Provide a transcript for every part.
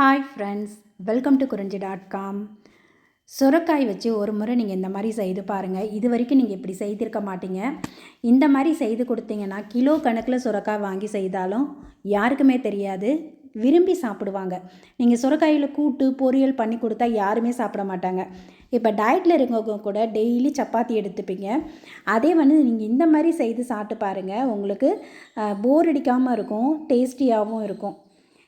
Hi friends welcome to Kurinji dot com சுரக்காய் வச்சு ஒரு முறை நீங்கள் இந்த மாதிரி செய்து பாருங்கள் இது வரைக்கும் நீங்கள் இப்படி செய்திருக்க மாட்டீங்க. இந்த மாதிரி செய்து கொடுத்தீங்கன்னா கிலோ கணக்கில் சுரக்காய் வாங்கி செய்தாலும் யாருக்குமே தெரியாது. விரும்பி சாப்பிடுவாங்க. நீங்கள் சுரக்காயில் கூட்டு பொரியல் பண்ணி கொடுத்தா யாருமே சாப்பிட மாட்டாங்க. இப்போ டயட்டில் இருக்கவங்க கூட டெய்லி சப்பாத்தி எடுத்துப்பீங்க. அதே வந்து நீங்கள் இந்த மாதிரி செய்து சாப்பிட்டு பாருங்கள் உங்களுக்கு போர் அடிக்காமல் இருக்கும் டேஸ்டியாகவும் இருக்கும்.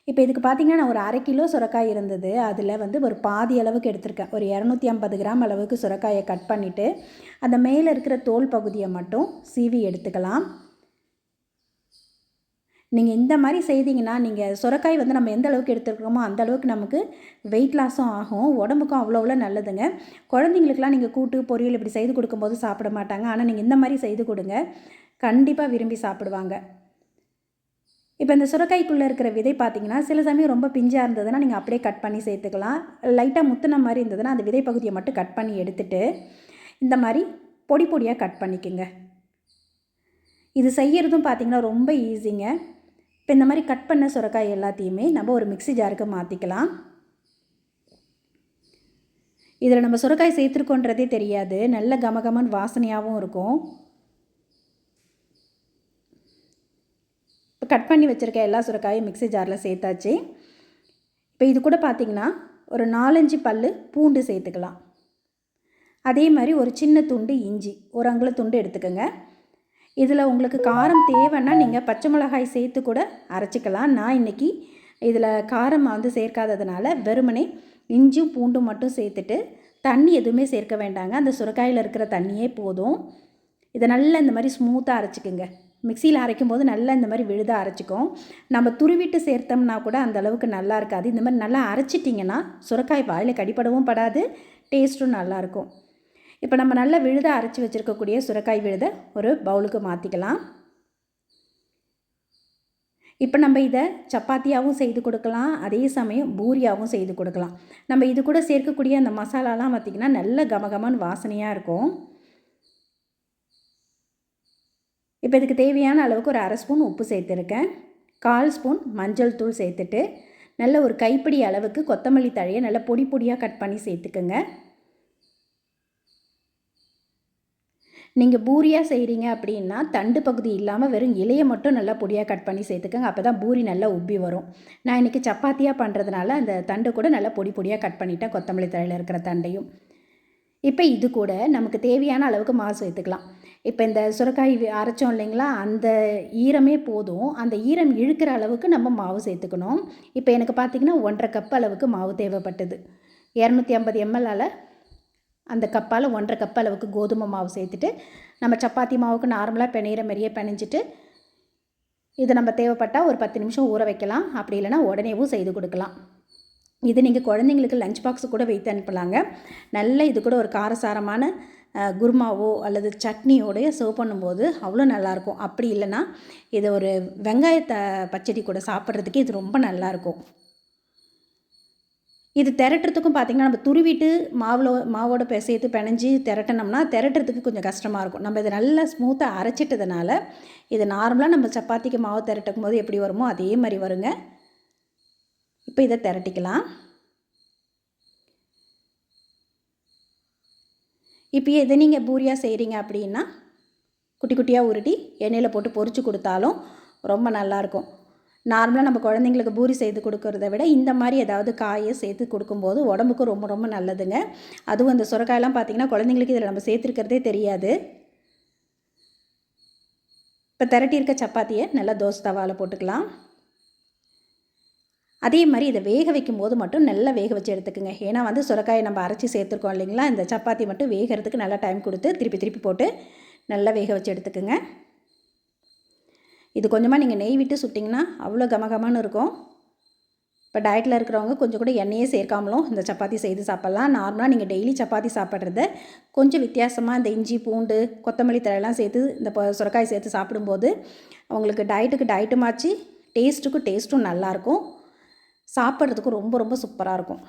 இப்போ இதுக்கு பார்த்தீங்கன்னா நான் ஒரு அரை கிலோ சுரக்காய் இருந்தது. அதில் வந்து ஒரு பாதி அளவுக்கு எடுத்திருக்கேன். ஒரு இரநூத்தி ஐம்பது கிராம் அளவுக்கு சுரக்காயை கட் பண்ணிவிட்டு அந்த மேலே இருக்கிற தோல் பகுதியை மட்டும் சீவி எடுத்துக்கலாம். நீங்கள் இந்த மாதிரி செய்தீங்கன்னா நீங்கள் சுரக்காய் வந்து நம்ம எந்த அளவுக்கு எடுத்துருக்கோமோ அந்த அளவுக்கு நமக்கு வெயிட் லாஸும் ஆகும். உடம்புக்கும் அவ்வளோ அவ்வளோ நல்லதுங்க. குழந்தைங்களுக்குலாம் நீங்கள் கூட்டு பொரியல் இப்படி செய்து கொடுக்கும்போது சாப்பிட மாட்டாங்க. ஆனால் நீங்கள் இந்த மாதிரி செய்து கொடுங்க. கண்டிப்பாக விரும்பி சாப்பிடுவாங்க. இப்போ இந்த சுரக்காய்க்குள்ளே இருக்கிற விதை பார்த்தீங்கன்னா சில சமயம் ரொம்ப பிஞ்சாக இருந்ததுன்னா நீங்கள் அப்படியே கட் பண்ணி சேர்த்துக்கலாம். லைட்டாக முத்தின மாதிரி இருந்ததுன்னா அந்த விதை பகுதியை மட்டும் கட் பண்ணி எடுத்துட்டு இந்த மாதிரி பொடி பொடியாக கட் பண்ணிக்கோங்க. இது செய்கிறதும் பார்த்திங்கன்னா ரொம்ப ஈஸிங்க. இப்போ இந்த மாதிரி கட் பண்ண சுரக்காய் எல்லாத்தையுமே நம்ம ஒரு மிக்சி ஜாருக்கு மாற்றிக்கலாம் இதில் நம்ம சுரக்காய் சேர்த்துருக்கோன்றதே தெரியாது. நல்ல கமகமன் வாசனையாகவும் இருக்கும். கட் பண்ணி வச்சுருக்க எல்லா சுரக்காயும் மிக்சி ஜாரில் சேர்த்தாச்சு. இப்போ இது கூட பார்த்திங்கன்னா ஒரு நாலஞ்சு பல் பூண்டு சேர்த்துக்கலாம். அதே மாதிரி ஒரு சின்ன துண்டு இஞ்சி ஒரு அங்குல துண்டு எடுத்துக்கோங்க. இதில் உங்களுக்கு காரம் தேவைன்னா நீங்கள் பச்சை மிளகாய் சேர்த்து கூட அரைச்சிக்கலாம். நான் இன்றைக்கி இதில் காரம் வந்து சேர்க்காததுனால வெறுமனே இஞ்சும் பூண்டும் மட்டும் சேர்த்துட்டு தண்ணி எதுவுமே சேர்க்க வேண்டாங்க. அந்த சுரக்காயில் இருக்கிற தண்ணியே போதும். இதை நல்லா இந்த மாதிரி ஸ்மூத்தாக அரைச்சிக்குங்க. மிக்சியில் அரைக்கும் போது நல்லா இந்த மாதிரி விழுதாக அரைச்சிக்கும் நம்ம துருவிட்டு சேர்த்தோம்னா கூட அந்த அளவுக்கு நல்லா இருக்காது. இந்த மாதிரி நல்லா அரைச்சிட்டிங்கன்னா சுரக்காய் வாயில் கடிப்படவும் படாது டேஸ்ட்டும் நல்லாயிருக்கும் இப்போ நம்ம நல்லா விழுதாக அரைச்சி வச்சுருக்கக்கூடிய சுரக்காய் விழுதை ஒரு பவுலுக்கு மாற்றிக்கலாம் இப்போ நம்ம இதை சப்பாத்தியாகவும் செய்து கொடுக்கலாம் அதே சமயம் பூரியாகவும் செய்து கொடுக்கலாம். நம்ம இது கூட சேர்க்கக்கூடிய அந்த மசாலாலாம் பார்த்திங்கன்னா நல்ல கமகமான வாசனையாக இருக்கும். இப்போ இதுக்கு தேவையான அளவுக்கு ஒரு அரை ஸ்பூன் உப்பு சேர்த்துருக்கேன். கால் ஸ்பூன் மஞ்சள் தூள் சேர்த்துட்டு நல்ல ஒரு கைப்பிடி அளவுக்கு கொத்தமல்லி தழையை நல்லா பொடி பொடியாக கட் பண்ணி சேர்த்துக்குங்க. நீங்கள் பூரியாக செய்கிறீங்க அப்படின்னா தண்டு பகுதி இல்லாமல் வெறும் இலையை மட்டும் நல்லா பொடியாக கட் பண்ணி சேர்த்துக்கோங்க. அப்போ தான் பூரி நல்லா உப்பி வரும். நான் இன்றைக்கி சப்பாத்தியாக பண்ணுறதுனால அந்த தண்டு கூட நல்லா பொடி பொடியாக கட் பண்ணிவிட்டேன் கொத்தமல்லி தழையில் இருக்கிற தண்டையும். இப்போ இது கூட நமக்கு தேவையான அளவுக்கு மாவு சேர்த்துக்கலாம். இப்போ இந்த சுரக்காய் அரைச்சோம் இல்லைங்களா அந்த ஈரமே போதும். அந்த ஈரம் இழுக்கிற அளவுக்கு நம்ம மாவு சேர்த்துக்கணும். இப்போ எனக்கு பார்த்திங்கன்னா ஒன்றரை கப் அளவுக்கு மாவு தேவைப்பட்டது. இரநூத்தி ஐம்பது எம்எல்லால் அந்த கப்பால் ஒன்றரை கப் அளவுக்கு கோதுமை மாவு சேர்த்துட்டு நம்ம சப்பாத்தி மாவுக்கு நார்மலாக பிணையிற மாதிரியே பிணைஞ்சிட்டு இது நம்ம தேவைப்பட்டால் ஒரு பத்து நிமிஷம் ஊற வைக்கலாம். அப்படி இல்லைனா உடனேவும் செய்து கொடுக்கலாம். இது நீங்கள் குழந்தைங்களுக்கு லஞ்ச் பாக்ஸ் கூட வைத்து அனுப்பலாங்க. நல்ல இது கூட ஒரு காரசாரமான குருமாவோ அல்லது சட்னியோடைய சர்வ் பண்ணும்போது அவ்வளோ நல்லாயிருக்கும். அப்படி இல்லைன்னா இது ஒரு வெங்காயத்தை பச்சடி கூட சாப்பிட்றதுக்கு இது ரொம்ப நல்லாயிருக்கும். இது திரட்டுறதுக்கும் பார்த்திங்கன்னா நம்ம துருவிட்டு மாவில் மாவோட சேர்த்து பிணைஞ்சி திரட்டினோம்னா திரட்டுறதுக்கு கொஞ்சம் கஷ்டமாக இருக்கும். நம்ம இதை நல்லா ஸ்மூத்தாக அரைச்சிட்டதுனால இது நார்மலாக நம்ம சப்பாத்திக்கு மாவு திரட்டும் போது எப்படி வருமோ அதே மாதிரி வருங்க. இப்போ இதை திரட்டிக்கலாம். இப்போ எதை நீங்கள் பூரியாக செய்கிறீங்க அப்படின்னா குட்டி குட்டியாக உருட்டி எண்ணெயில் போட்டு பொறிச்சு கொடுத்தாலும் ரொம்ப நல்லாயிருக்கும். நார்மலாக நம்ம குழந்தைங்களுக்கு பூரி செய்து கொடுக்கறத விட இந்த மாதிரி ஏதாவது காயை சேர்த்து கொடுக்கும்போது உடம்புக்கும் ரொம்ப ரொம்ப நல்லதுங்க. அதுவும் அந்த சுரக்காயெல்லாம் பார்த்திங்கன்னா குழந்தைங்களுக்கு இதில் நம்ம சேர்த்துருக்கிறதே தெரியாது. இப்போ திரட்டி இருக்க சப்பாத்தியை நல்லா தோசை தவாவில் போட்டுக்கலாம். அதே மாதிரி இதை வேக வைக்கும் போது மட்டும் நல்லா வேக வச்சு எடுத்துக்கோங்க. ஏன்னா வந்து சுரக்காயை நம்ம அரைச்சி சேர்த்துருக்கோம் இல்லைங்களா? இந்த சப்பாத்தி மட்டும் வேகிறதுக்கு நல்லா டைம் கொடுத்து திருப்பி திருப்பி போட்டு நல்லா வேக வச்சு எடுத்துக்கோங்க. இது கொஞ்சமாக நீங்கள் நெய் விட்டு சுட்டிங்கன்னா அவ்வளோ கமகமானு இருக்கும். இப்போ டயட்டில் இருக்கிறவங்க கொஞ்சம் கூட எண்ணெயே சேர்க்காமலும் இந்த சப்பாத்தி செய்து சாப்பிட்லாம். நார்மலாக நீங்கள் டெய்லி சப்பாத்தி சாப்பிட்றத கொஞ்சம் வித்தியாசமாக இந்த இஞ்சி பூண்டு கொத்தமல்லி தழையெல்லாம் சேர்த்து இந்த சுரக்காய் சேர்த்து சாப்பிடும்போது அவங்களுக்கு டயட்டுக்கு டயட்டுமாச்சு டேஸ்ட்டுக்கும் டேஸ்ட்டும் நல்லாயிருக்கும் சாப்பிட்றதுக்கும் ரொம்ப ரொம்ப சூப்பராக இருக்கும்.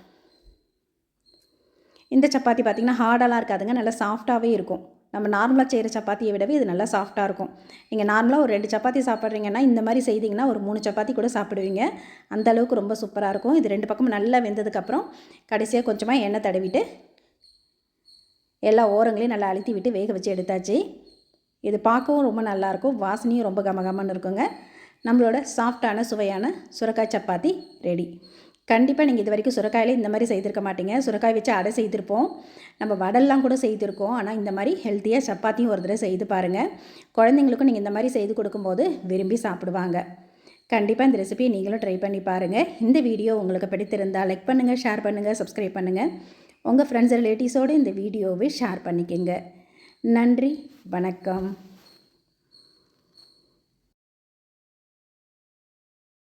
இந்த சப்பாத்தி பார்த்திங்கன்னா ஹார்டெல்லாம் இருக்காதுங்க. நல்லா சாஃப்டாகவே இருக்கும். நம்ம நார்மலாக செய்கிற சப்பாத்தியை விடவே இது நல்லா சாஃப்டாக இருக்கும். நீங்கள் நார்மலாக ஒரு ரெண்டு சப்பாத்தி சாப்பிட்றீங்கன்னா இந்த மாதிரி செய்தீங்கன்னா ஒரு மூணு சப்பாத்தி கூட சாப்பிடுவீங்க. அந்த அளவுக்கு ரொம்ப சூப்பராக இருக்கும். இது ரெண்டு பக்கமும் நல்லா வெந்ததுக்கப்புறம் கடைசியாக கொஞ்சமாக எண்ணெய் தடவிட்டு எல்லா ஓரங்களையும் நல்லா அழுத்தி விட்டு வேக வச்சு எடுத்தாச்சு. இது பார்க்கவும் ரொம்ப நல்லாயிருக்கும் வாசனையும் ரொம்ப கமகமன்னு இருக்குங்க. நம்மளோட சாஃப்டான சுவையான சுரக்காய் சப்பாத்தி ரெடி கண்டிப்பாக நீங்கள் இது வரைக்கும் சுரக்காயில் இந்த மாதிரி செய்திருக்க மாட்டீங்க. சுரக்காய் வச்சு அடை செய்திருப்போம். நம்ம வடல்லாம் கூட செய்திருக்கோம். ஆனால் இந்த மாதிரி ஹெல்த்தியாக சப்பாத்தியும் ஒரு தடவை செய்து பாருங்கள் குழந்தைங்களுக்கும் நீங்கள் இந்த மாதிரி செய்து கொடுக்கும்போது விரும்பி சாப்பிடுவாங்க. கண்டிப்பாக இந்த ரெசிபியை நீங்களும் ட்ரை பண்ணி பாருங்கள் இந்த வீடியோ உங்களுக்கு பிடித்திருந்தால் லைக் பண்ணுங்கள் ஷேர் பண்ணுங்கள் சப்ஸ்கிரைப் பண்ணுங்கள் உங்கள் ஃப்ரெண்ட்ஸ் ரிலேட்டிவ்ஸோடு இந்த வீடியோவை ஷேர் பண்ணிக்கோங்க. நன்றி வணக்கம்.